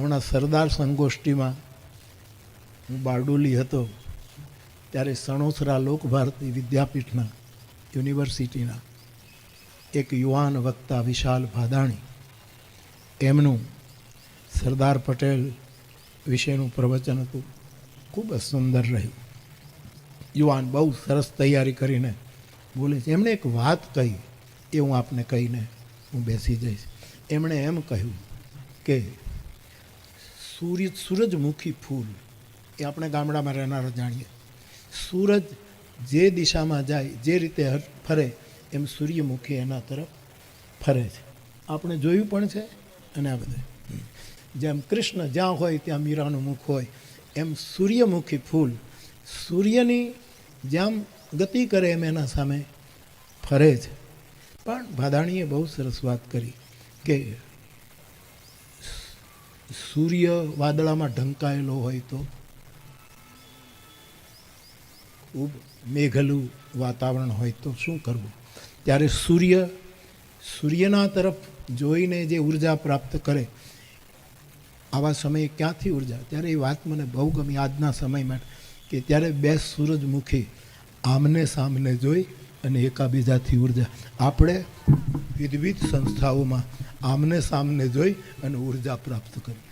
હમણાં સરદાર સંગોષ્ઠીમાં હું બારડોલી હતો, ત્યારે સણોસરા લોકભારતી વિદ્યાપીઠના યુનિવર્સિટીના એક યુવાન વક્તા વિશાલ ભાદાણી, એમનું સરદાર પટેલ વિશેનું પ્રવચન હતું. ખૂબ જ સુંદર રહ્યું. યુવાન બહુ સરસ તૈયારી કરીને બોલે છે, એમણે એક વાત કહી, એ હું આપને કહીને હું બેસી જઈશ. એમણે એમ કહ્યું કે સૂર્ય સૂરજમુખી ફૂલ એ આપણે ગામડામાં રહેનારા જાણીએ. સૂરજ જે દિશામાં જાય, જે રીતે ફરે, એમ સૂર્યમુખી એના તરફ ફરે છે. આપણે જોયું પણ છે અને આ બધે. જેમ કૃષ્ણ જ્યાં હોય ત્યાં મીરાનું મુખ હોય, એમ સૂર્યમુખી ફૂલ સૂર્યની જેમ ગતિ કરે એમ એના સામે ફરે છે. પણ ભાદાણીએ બહુ સરસ વાત કરી કે સૂર્ય વાદળામાં ઢંકાયેલો હોય તો ખૂબ મેઘલું વાતાવરણ હોય તો શું કરવું? ત્યારે સૂર્ય, સૂર્યના તરફ જોઈને જે ઊર્જા પ્રાપ્ત કરે, આવા સમયે ક્યાંથી ઊર્જા? ત્યારે એ વાત મને બહુ ગમી આજના સમયમાં કે ત્યારે બે સૂરજમુખી આમને સામને જોઈ અને એકાબીજાથી ઊર્જા. આપણે વિવિધ સંસ્થાઓમાં આમને સામને જોઈ અને ઊર્જા પ્રાપ્ત કરી.